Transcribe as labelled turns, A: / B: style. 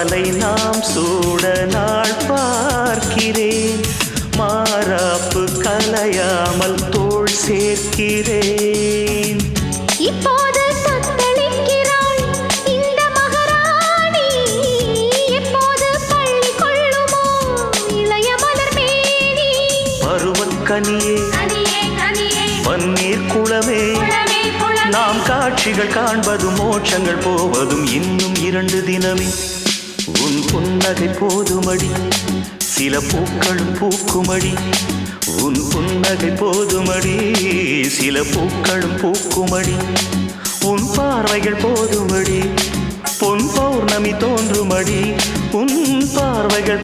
A: மாலை நாம் சூட நாள் பார்க்கிறேன். மாறாப்பு கலையாமல்
B: தோல்
A: சேர்க்கிறேன். இப்போது
B: பன்னீர் குளமே. நாம் காட்சிகள் காண்பதும் மோட்சங்கள் போவதும் இன்னும் இரண்டு தினமே. உன் போதுமடி. சில பூக்களும் பூக்குமடி. உன் புன்னகை போதுமடி. சில பூக்களும் பூக்குமடி. உன் பார்வைகள் போதுமடி. பொன் பௌர்ணமி தோன்றுமடி. உன் பார்வைகள்